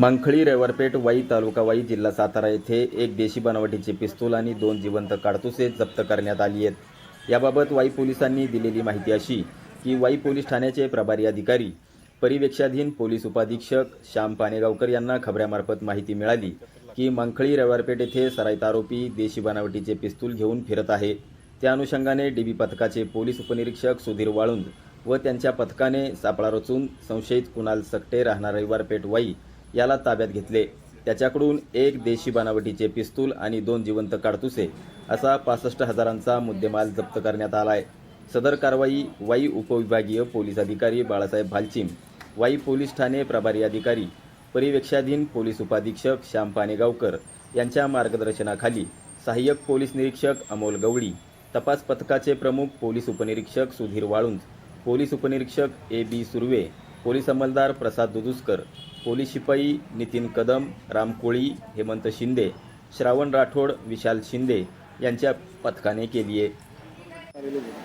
मंखळी रेवरपेठ वाई तालुका वाई जिल्हा सातारा येथे एक देशी बनावटीचे पिस्तूल आणि दोन जिवंत काडतुसे जप्त करण्यात आली आहेत. याबाबत वाई पोलिसांनी दिलेली माहिती अशी की वाई पोलीस ठाण्याचे प्रभारी अधिकारी परिवेक्षाधीन पोलीस उपाधीक्षक श्याम पानेगावकर यांना खबऱ्यामार्फत माहिती मिळाली की मंखळी रेवारपेठ येथे सराईत आरोपी देशी बनावटीचे पिस्तूल घेऊन फिरत आहे. त्या अनुषंगाने डीबी पथकाचे पोलीस उपनिरीक्षक सुधीर वाळुंद व त्यांच्या पथकाने सापळा रचून संशयित कुणाल सकटे राहणार रविवारपेठ वाई याला ताब्यात घेतले. त्याच्याकडून एक देशी बनावटीचे पिस्तूल आणि दोन जिवंत काडतुसे असा पासष्ट हजारांचा मुद्देमाल जप्त करण्यात आला आहे सदर कारवाई वाई उपविभागीय पोलीस अधिकारी बाळासाहेब भालचिम वाई पोलीस ठाणे प्रभारी अधिकारी परिवेक्षाधीन पोलीस उपाधीक्षक श्याम पानेगावकर यांच्या मार्गदर्शनाखाली सहाय्यक पोलीस निरीक्षक अमोल गवळी तपास पथकाचे प्रमुख पोलीस उपनिरीक्षक सुधीर वाळुंज पोलीस उपनिरीक्षक ए बी सुर्वे पोलीस अंमलदार प्रसाद दुदुस्कर पोलीस शिपाई नितीन कदम राम कोळी हेमंत शिंदे श्रावण राठोड विशाल शिंदे यांच्या पथकाने केली आहे.